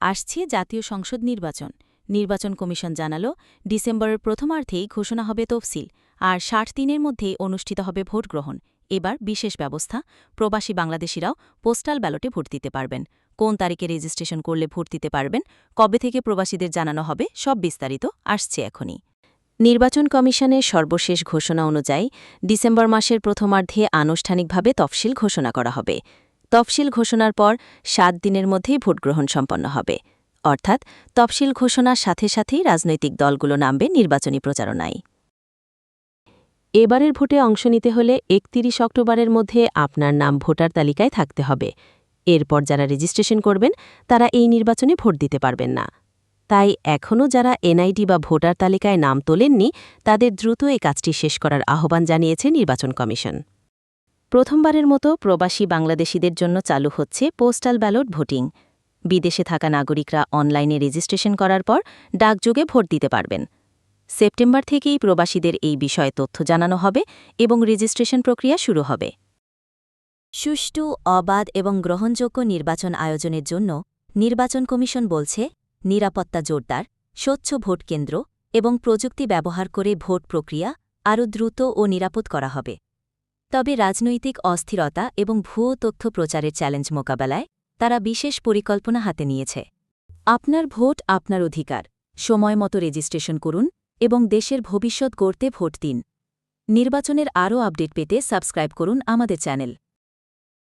আসছে জাতীয় সংসদ নির্বাচন। নির্বাচন কমিশন জানালো, ডিসেম্বরের প্রথমার্ধেই ঘোষণা হবে তফসিল, আর ষাট দিনের মধ্যেই অনুষ্ঠিত হবে ভোট গ্রহণ। এবার বিশেষ ব্যবস্থা, প্রবাসী বাংলাদেশিরাও পোস্টাল ব্যালটে ভোট দিতে পারবেন। কোন তারিখে রেজিস্ট্রেশন করলে ভোট দিতে পারবেন, কবে থেকে প্রবাসীদের জানানো হবে, সব বিস্তারিত আসছে এখনই। নির্বাচন কমিশনের সর্বশেষ ঘোষণা অনুযায়ী, ডিসেম্বর মাসের প্রথমার্ধে আনুষ্ঠানিকভাবে তফসিল ঘোষণা করা হবে। তফসিল ঘোষণার পর সাত দিনের মধ্যেই ভোটগ্রহণ সম্পন্ন হবে। অর্থাৎ তফসিল ঘোষণার সাথে সাথেই রাজনৈতিক দলগুলো নামবে নির্বাচনী প্রচারণায়। এবারের ভোটে অংশ নিতে হলে একতিরিশ অক্টোবরের মধ্যে আপনার নাম ভোটার তালিকায় থাকতে হবে। এরপর যারা রেজিস্ট্রেশন করবেন, তারা এই নির্বাচনে ভোট দিতে পারবেন না। তাই এখনও যারা এনআইডি বা ভোটার তালিকায় নাম তোলেননি, তাদের দ্রুত এই কাজটি শেষ করার আহ্বান জানিয়েছে নির্বাচন কমিশন। প্রথমবারের মতো প্রবাসী বাংলাদেশিদের জন্য চালু হচ্ছে পোস্টাল ব্যালট ভোটিং। বিদেশে থাকা নাগরিকরা অনলাইনে রেজিস্ট্রেশন করার পর ডাকযোগে ভোট দিতে পারবেন। সেপ্টেম্বর থেকেই প্রবাসীদের এই বিষয়ে তথ্য জানানো হবে এবং রেজিস্ট্রেশন প্রক্রিয়া শুরু হবে। সুষ্ঠু, অবাধ এবং গ্রহণযোগ্য নির্বাচন আয়োজনের জন্য নির্বাচন কমিশন বলছে, নিরাপত্তা জোরদার, স্বচ্ছ ভোট কেন্দ্র এবং প্রযুক্তি ব্যবহার করে ভোট প্রক্রিয়া আরও দ্রুত ও নিরাপদ করা হবে। তবে রাজনৈতিক অস্থিরতা এবং ভুয়ো তথ্য প্রচারের চ্যালেঞ্জ মোকাবেলায় তারা বিশেষ পরিকল্পনা হাতে নিয়েছে। আপনার ভোট আপনার অধিকার। সময় মতো রেজিস্ট্রেশন করুন এবং দেশের ভবিষ্যৎ গড়তে ভোট দিন। নির্বাচনের আরও আপডেট পেতে সাবস্ক্রাইব করুন আমাদের চ্যানেল।